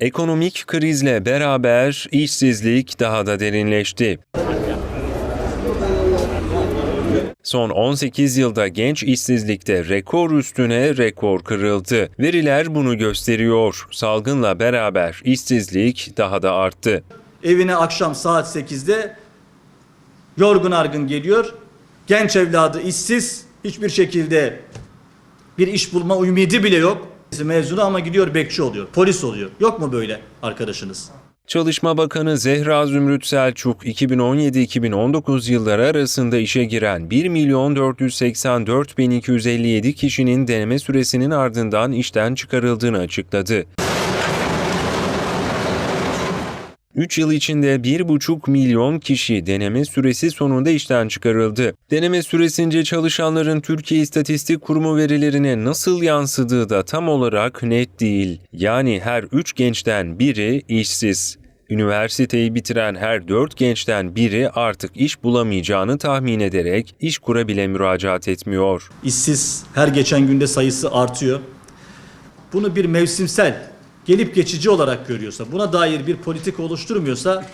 Ekonomik krizle beraber işsizlik daha da derinleşti. Son 18 yılda genç işsizlikte rekor üstüne rekor kırıldı. Veriler bunu gösteriyor. Salgınla beraber işsizlik daha da arttı. Evine akşam saat 8'de yorgun argın geliyor. Genç evladı işsiz, hiçbir şekilde bir iş bulma ümidi bile yok. Mezunu ama gidiyor bekçi oluyor, polis oluyor. Yok mu böyle arkadaşınız? Çalışma Bakanı Zehra Zümrüt Selçuk 2017-2019 yılları arasında işe giren 1 milyon 484 bin 257 kişinin deneme süresinin ardından işten çıkarıldığını açıkladı. 3 yıl içinde 1,5 milyon kişi deneme süresi sonunda işten çıkarıldı. Deneme süresince çalışanların Türkiye İstatistik Kurumu verilerine nasıl yansıdığı da tam olarak net değil. Yani her 3 gençten biri işsiz. Üniversiteyi bitiren her 4 gençten biri artık iş bulamayacağını tahmin ederek iş kura bile müracaat etmiyor. İşsiz her geçen günde sayısı artıyor. Bunu bir mevsimsel, gelip geçici olarak görüyorsa, buna dair bir politik oluşturmuyorsa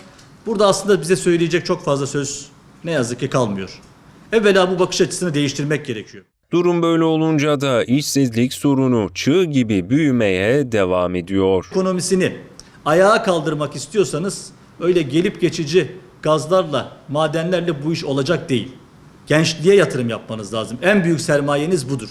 burada aslında bize söyleyecek çok fazla söz ne yazık ki kalmıyor. Evvela bu bakış açısını değiştirmek gerekiyor. Durum böyle olunca da işsizlik sorunu çığ gibi büyümeye devam ediyor. Ekonomisini ayağa kaldırmak istiyorsanız öyle gelip geçici gazlarla, madenlerle bu iş olacak değil. Gençliğe yatırım yapmanız lazım. En büyük sermayeniz budur.